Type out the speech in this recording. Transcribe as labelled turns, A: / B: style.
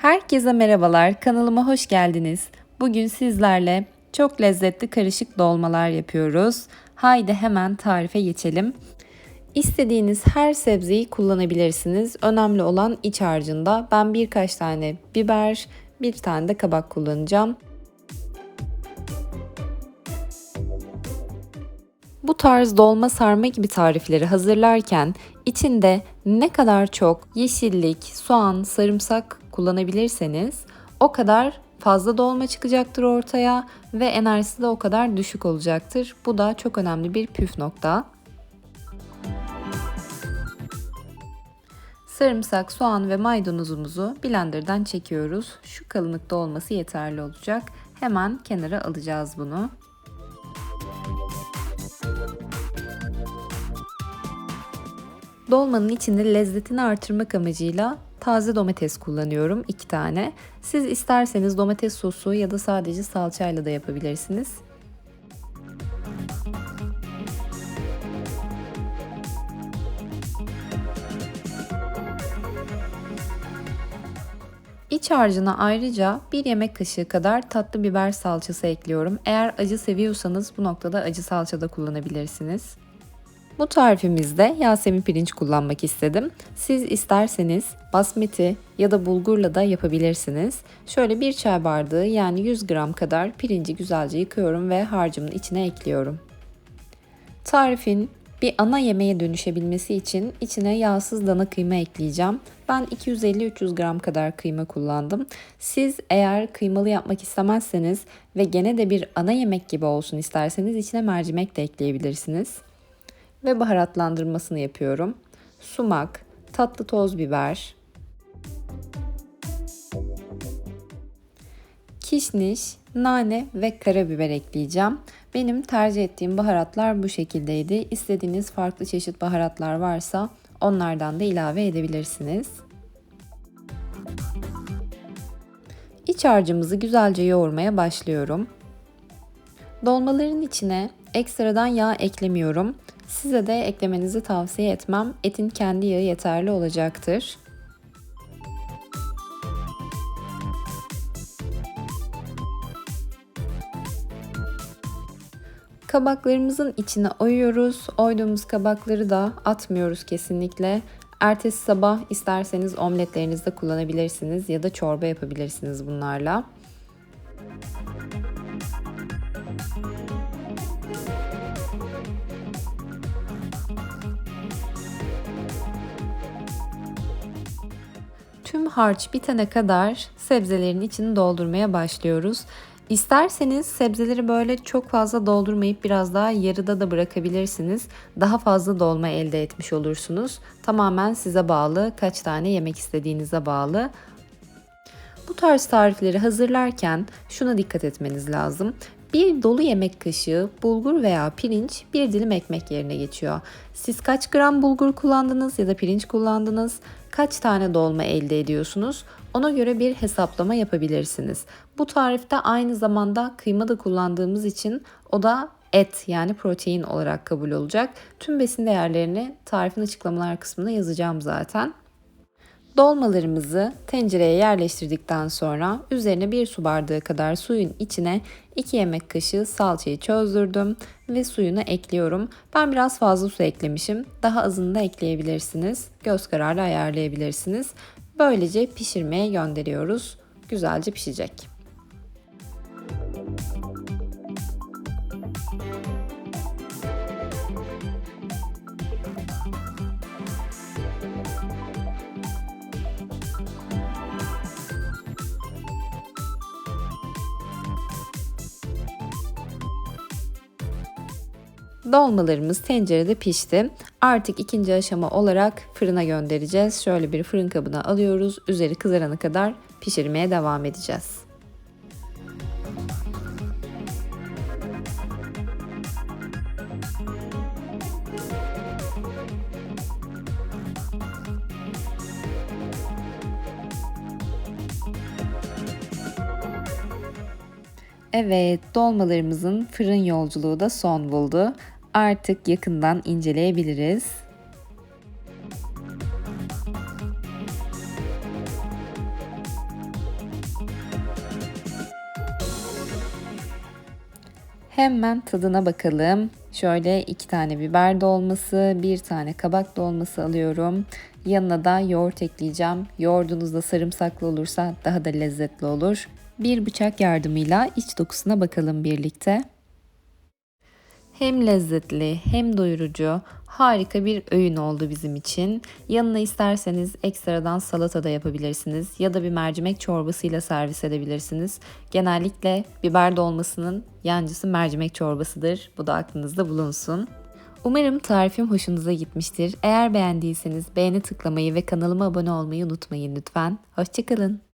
A: Herkese merhabalar, kanalıma hoş geldiniz. Bugün sizlerle çok lezzetli karışık dolmalar yapıyoruz. Haydi hemen tarife geçelim. İstediğiniz her sebzeyi kullanabilirsiniz. Önemli olan iç harcında. Ben birkaç tane biber, bir tane de kabak kullanacağım. Bu tarz dolma sarma gibi tarifleri hazırlarken içinde ne kadar çok yeşillik, soğan, sarımsak kullanabilirseniz o kadar fazla dolma çıkacaktır ortaya ve enerjisi de o kadar düşük olacaktır. Bu da çok önemli bir püf nokta. Sarımsak, soğan ve maydanozumuzu blenderdan çekiyoruz. Şu kalınlıkta olması yeterli olacak. Hemen kenara alacağız bunu. Dolmanın içinde lezzetini artırmak amacıyla taze domates kullanıyorum 2 tane. Siz isterseniz domates sosu ya da sadece salçayla da yapabilirsiniz. İç harcına ayrıca bir yemek kaşığı kadar tatlı biber salçası ekliyorum. Eğer acı seviyorsanız bu noktada acı salça da kullanabilirsiniz. Bu tarifimizde Yasemin pirinç kullanmak istedim. Siz isterseniz basmati ya da bulgurla da yapabilirsiniz. Şöyle bir çay bardağı yani 100 gram kadar pirinci güzelce yıkıyorum ve harcımın içine ekliyorum. Tarifin bir ana yemeğe dönüşebilmesi için içine yağsız dana kıyma ekleyeceğim. Ben 250-300 gram kadar kıyma kullandım. Siz eğer kıymalı yapmak istemezseniz ve gene de bir ana yemek gibi olsun isterseniz içine mercimek de ekleyebilirsiniz ve baharatlandırmasını yapıyorum. Sumak, tatlı toz biber, kişniş, nane ve karabiber ekleyeceğim. Benim tercih ettiğim baharatlar bu şekildeydi. İstediğiniz farklı çeşit baharatlar varsa onlardan da ilave edebilirsiniz. İç harcımızı güzelce yoğurmaya başlıyorum. Dolmaların içine ekstradan yağ eklemiyorum. Size de eklemenizi tavsiye etmem. Etin kendi yağı yeterli olacaktır. Kabaklarımızın içine oyuyoruz. Oyduğumuz kabakları da atmıyoruz kesinlikle. Ertesi sabah isterseniz omletlerinizde kullanabilirsiniz ya da çorba yapabilirsiniz bunlarla. Tüm harç bitene kadar sebzelerin içini doldurmaya başlıyoruz. İsterseniz sebzeleri böyle çok fazla doldurmayıp biraz daha yarıda da bırakabilirsiniz. Daha fazla dolma elde etmiş olursunuz. Tamamen size bağlı, kaç tane yemek istediğinize bağlı. Bu tarz tarifleri hazırlarken şuna dikkat etmeniz lazım. Bir dolu yemek kaşığı bulgur veya pirinç bir dilim ekmek yerine geçiyor. Siz kaç gram bulgur kullandınız ya da pirinç kullandınız? Kaç tane dolma elde ediyorsunuz? Ona göre bir hesaplama yapabilirsiniz. Bu tarifte aynı zamanda kıyma da kullandığımız için o da et yani protein olarak kabul olacak. Tüm besin değerlerini tarifin açıklamalar kısmına yazacağım zaten. Dolmalarımızı tencereye yerleştirdikten sonra üzerine bir su bardağı kadar suyun içine 2 yemek kaşığı salçayı çözdürdüm ve suyunu ekliyorum. Ben biraz fazla su eklemişim. Daha azını da ekleyebilirsiniz. Göz kararı ayarlayabilirsiniz. Böylece pişirmeye gönderiyoruz. Güzelce pişecek. Dolmalarımız tencerede pişti. Artık ikinci aşama olarak fırına göndereceğiz. Şöyle bir fırın kabına alıyoruz. Üzeri kızarana kadar pişirmeye devam edeceğiz. Evet, dolmalarımızın fırın yolculuğu da son buldu. Artık yakından inceleyebiliriz. Hemen tadına bakalım. Şöyle iki tane biber dolması, bir tane kabak dolması alıyorum. Yanına da yoğurt ekleyeceğim. Yoğurdunuz da sarımsaklı olursa daha da lezzetli olur. Bir bıçak yardımıyla iç dokusuna bakalım birlikte. Hem lezzetli hem doyurucu harika bir öğün oldu bizim için. Yanına isterseniz ekstradan salata da yapabilirsiniz ya da bir mercimek çorbasıyla servis edebilirsiniz. Genellikle biber dolmasının yancısı mercimek çorbasıdır. Bu da aklınızda bulunsun. Umarım tarifim hoşunuza gitmiştir. Eğer beğendiyseniz beğeni tıklamayı ve kanalıma abone olmayı unutmayın lütfen. Hoşçakalın.